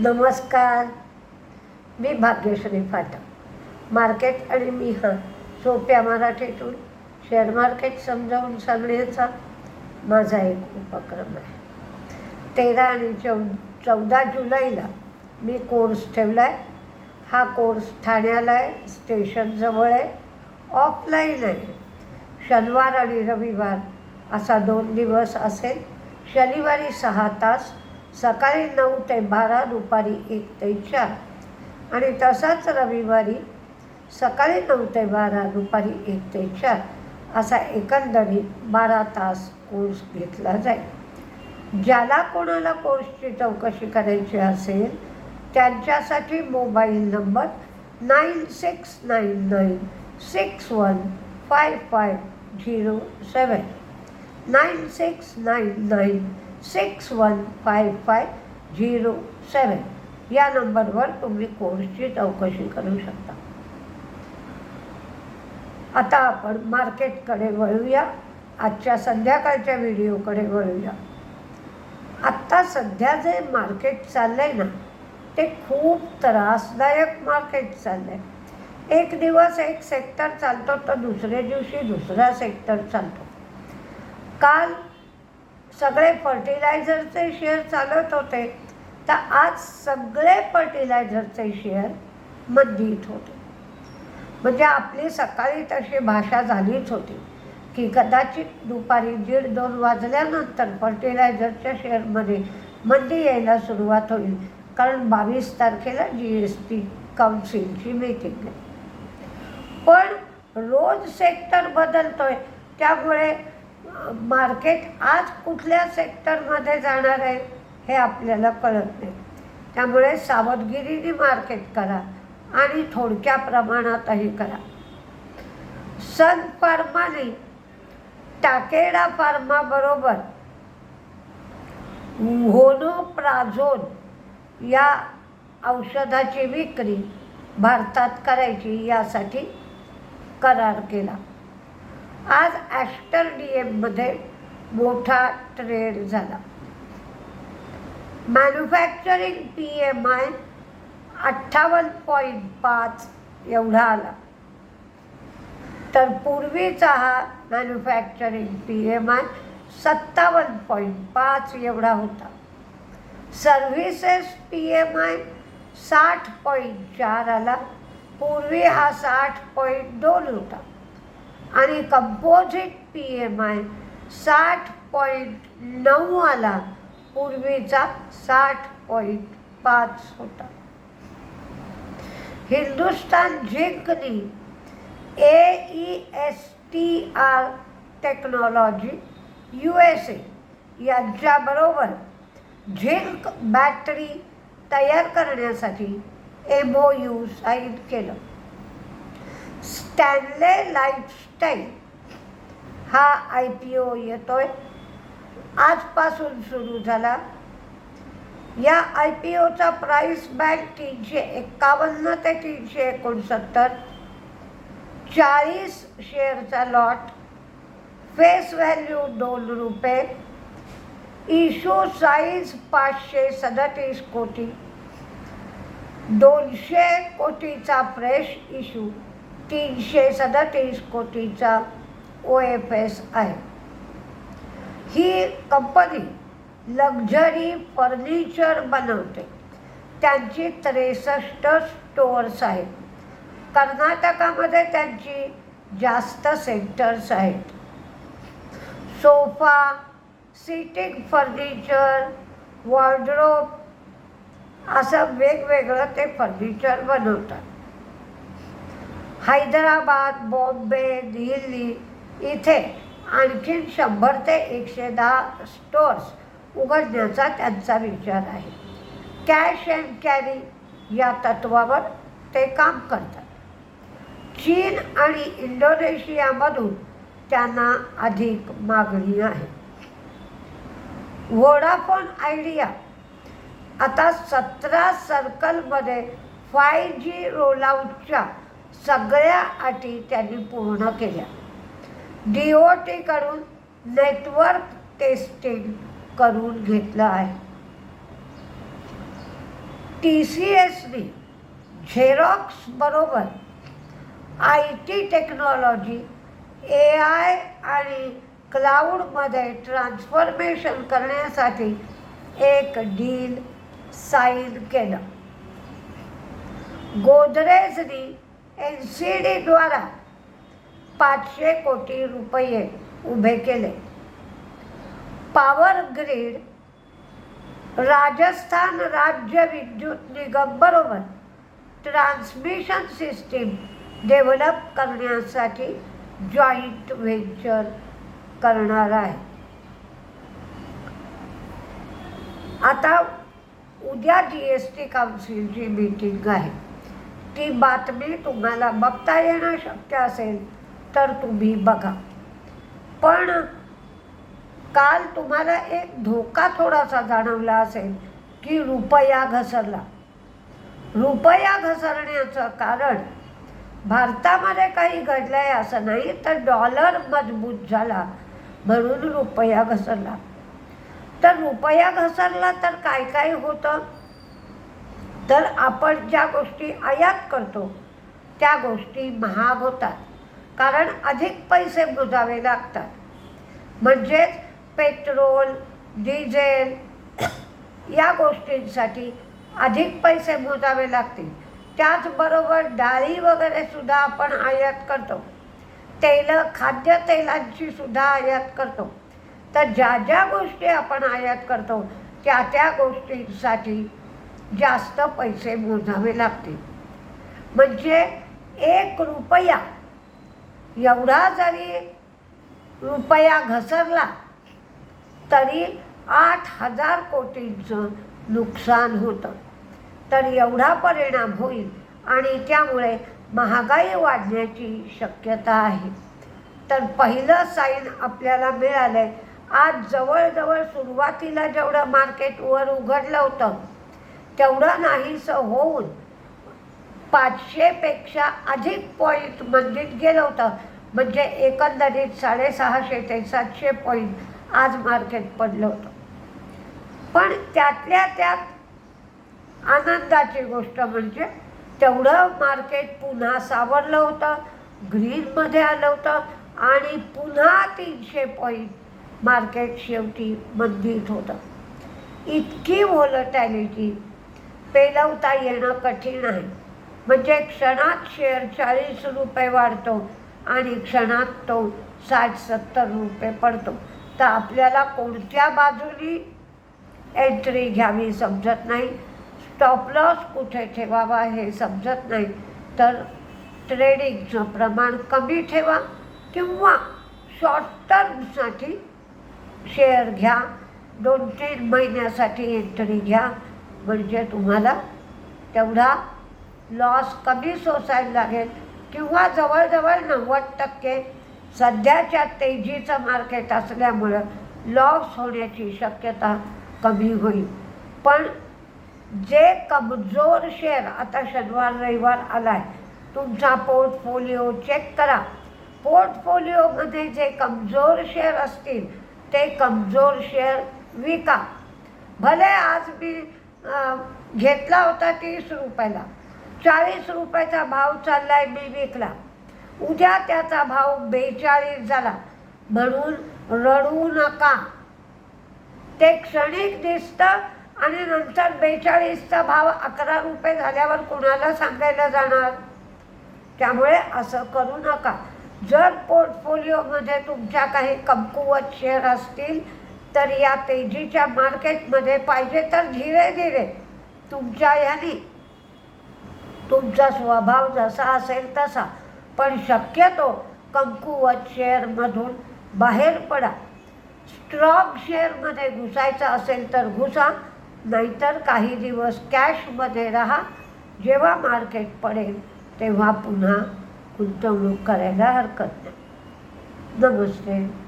नमस्कार. मी भाग्यश्री फाटक. मार्केट आणि मी हा सोप्या मराठीतून शेअर मार्केट समजावून सांगण्याचा माझा एक उपक्रम आहे. तेरा आणि चौ चौदा जुलैला मी कोर्स ठेवला आहे हा कोर्स ठाण्याला आहे स्टेशनजवळ आहे ऑफलाईन आहे. शनिवार आणि रविवार असा दोन दिवस असेल. शनिवारी सहा तास सकाळी नऊ ते बारा दुपारी एक ते चार. आणि तसाच रविवारी सकाळी नऊ ते बारा दुपारी एक ते चार असा एकंदरीत बारा तास कोर्स घेतला जाईल. ज्याला कोणाला कोर्सची चौकशी करायची असेल त्यांच्यासाठी mobile number nine six nine nine six one five five zero seven nine six nine nine six one five five zero seven या नंबरवर तुम्ही कोर्सची चौकशी करू शकता. आता आपण मार्केटकडे वळूया. आजच्या संध्याकाळच्या व्हिडिओकडे वळूया. आत्ता सध्या जे मार्केट चाललं आहे ना ते खूप त्रासदायक मार्केट चाललं आहे एक दिवस एक सेक्टर चालतो तर दुसऱ्या दिवशी दुसरा सेक्टर चालतो. काल सगळे फर्टिलायझरचे शेअर चालत होते तर आज सगळे फर्टिलायझरचे शेअर मंदीत होते. म्हणजे आपली सकाळी तशी भाषा झालीच होती की कदाचित दुपारी दीड दोन वाजल्यानंतर फर्टिलायझरच्या शेअरमध्ये मंदी यायला सुरुवात होईल कारण बावीस तारखेला जी एस टी काउन्सिलची मीटिंग आहे. पण रोज सेक्टर बदलतोय त्यामुळे मार्केट आज कुठल्या सेक्टरमध्ये जाणार आहे हे आपल्याला कळत नाही. त्यामुळे सावधगिरीने मार्केट करा आणि थोडक्या प्रमाणातही करा. सन फार्माने टाकेडा फार्माबरोबर होनोप्राझोन या औषधाची विक्री भारतात करायची यासाठी करार केला. आज ॲस्टर डी एममध्ये मोठा ट्रेड झाला. मॅन्युफॅक्चरिंग पी एम आय अठ्ठावन्न पॉईंट पाच एवढा आला. तर पूर्वीचा हा मॅन्युफॅक्चरिंग पी एम आय सत्तावन्न पॉईंट पाच एवढा होता. सर्व्हिसेस पी एम आय साठ पॉईंट चार आला. पूर्वी हा साठ पॉईंट दोन होता. आणि कंपोजिट पी एम आय साठ पॉईंट नऊ आला. पूर्वीचा साठ पॉईंट पाच होता. Hindustan झिंकनी A E S T R technology U S A यांच्याबरोबर झिंक बॅटरी तयार करण्यासाठी एम ओ यू साईन केलं. स्टॅनले लाईफस्टाईल हा आय पी ओ येतो आहे आजपासून सुरू झाला. या आय पी ओचा प्राईस बँक तीनशे एक्कावन्न ते तीनशे एकोणसत्तर. चाळीस शेअरचा लॉट. फेस व्हॅल्यू दोन रुपये. इशू साईज पाचशे सदतीस कोटी. दोनशे कोटीचा फ्रेश इशू. तीनशे सदतीस कोटीचा ओ एफ एस आहे. ही कंपनी लक्झरी फर्निचर बनवते. त्यांची त्रेसष्ट स्टोअर्स आहेत. कर्नाटकामध्ये त्यांची जास्त सेंटर्स आहेत. सोफा सिटिंग फर्निचर वॉर्ड्रोप असं वेगवेगळं ते फर्निचर बनवतात. हैदराबाद बॉम्बे दिल्ली इथे आणखीन शंभर ते एकशे दहा स्टोअर्स उघडण्याचा त्यांचा विचार आहे. कॅश अँड कॅरी या तत्वावर ते काम करतात. चीन आणि इंडोनेशियामधून त्यांना अधिक मागणी आहे. वोडाफोन आयडिया आता सतरा सर्कलमध्ये फाय जी रोलआउटच्या सगळ्या अटी त्यांनी पूर्ण केल्या. डी ओ टीकडून नेटवर्क टेस्टिंग करून घेतलं आहे. टी सी एसनी झेरॉक्स बरोबर. I T technology A I आणि क्लाउडमध्ये ट्रान्सफॉर्मेशन करण्यासाठी एक डील साईन केलं. गोदरेजनी एन सी डीद्वारा पाचशे कोटी रुपये उभे केले. पॉवर ग्रीड राजस्थान राज्य विद्युत निगम बरोबर ट्रान्समिशन सिस्टीम डेव्हलप करण्यासाठी जॉईंट व्हेंचर करणार आहे. आता उद्या जी एस टी काउन्सिलची मीटिंग आहे. ती बातमी तुम्हाला बघता येणं शक्य असेल तर तुम्ही बघा. पण काल तुम्हाला एक धोका थोडासा जाणवला असेल की रुपया घसरला. रुपया घसरण्याचं कारण भारतामध्ये काही घडलं आहे असं नाही तर डॉलर मजबूत झाला म्हणून रुपया घसरला. तर रुपया घसरला तर काय काय होतं? तर आपण ज्या गोष्टी आयात करतो त्या गोष्टी महाग होतात. कारण अधिक पैसे मोजावे लागतात. म्हणजेच पेट्रोल डिझेल या गोष्टींसाठी अधिक पैसे मोजावे लागतील. त्याचबरोबर डाळी वगैरे सुद्धा आपण आयात करतो. तेल खाद्यतेलांची सुद्धा आयात करतो. तर ज्या ज्या गोष्टी आपण आयात करतो त्या त्या गोष्टींसाठी जास्त पैसे मोजावे लागतील. म्हणजे एक रुपया एवढा जरी रुपया घसरला तरी आठ हजार कोटींचं नुकसान होतं. तर एवढा परिणाम होईल आणि त्यामुळे महागाई वाढण्याची शक्यता आहे. तर पहिलं साईन आपल्याला मिळालं आहे आज जवळजवळ सुरुवातीला जेवढं मार्केट वर उघडलं होतं तेवढं नाहीसं होऊन पाचशेपेक्षा अधिक पॉईंट मंदीत गेलं होतं. म्हणजे एकंदरीत साडेसहाशे ते सातशे पॉईंट आज मार्केट पडलं होतं. पण त्यातल्या त्यात आनंदाची गोष्ट म्हणजे तेवढं मार्केट पुन्हा सावरलं होतं ग्रीनमध्ये आलं होतं आणि पुन्हा तीनशे पॉईंट मार्केट शेवटी मंदीत होतं. इतकी व्हॉलटॅलिटी पेलवता येणं कठीण आहे. म्हणजे क्षणात शेअर चाळीस रुपये वाढतो आणि क्षणात तो साठ सत्तर रुपये पडतो. तर आपल्याला कोणत्या बाजूनी एंट्री घ्यावी समजत नाही. स्टॉप लॉस कुठे ठेवावा हे समजत नाही. तर ट्रेडिंगचं प्रमाण कमी ठेवा किंवा शॉर्ट टर्मसाठी शेअर घ्या. दोन तीन महिन्यासाठी एंट्री घ्या. म्हणजे तुम्हाला तेवढा लॉस कमी सोसायला लागेल किंवा जवळजवळ नव्वद टक्के. सध्याच्या तेजीचं मार्केट असल्यामुळं लॉस होण्याची शक्यता कमी होईल. पण जे कमजोर शेअर आता शनिवार रविवार आला आहे तुमचा पोर्टफोलिओ चेक करा. पोर्टफोलिओमध्ये जे कमजोर शेअर असतील ते कमजोर शेअर विका. भले आज मी घेतला होता तीस रुपयाला. चाळीस रुपयाचा भाव चालला आहे मी विकला उद्या त्याचा भाव बेचाळीस झाला. म्हणून रडू नका. ते क्षणिक दिसतं आणि नंतर बेचाळीसचा भाव अकरा रुपये झाल्यावर कुणाला सांगायला जाणार? त्यामुळे असं करू नका. जर पोर्टफोलिओमध्ये तुमच्या काही कमकुवत शेअर असतील तर या तेजीच्या मार्केटमध्ये पाहिजे तर धीरे धीरे तुमच्या याने तुमचा स्वभाव जसा असेल तसा. पण शक्यतो कमकुवत शेअरमधून बाहेर पडा. स्ट्रॉंग शेअरमध्ये घुसायचं असेल तर घुसा नाहीतर काही दिवस कॅशमध्ये राहा. जेव्हा मार्केट पडेल तेव्हा पुन्हा गुंतवणूक करायला हरकत नाही. नमस्ते.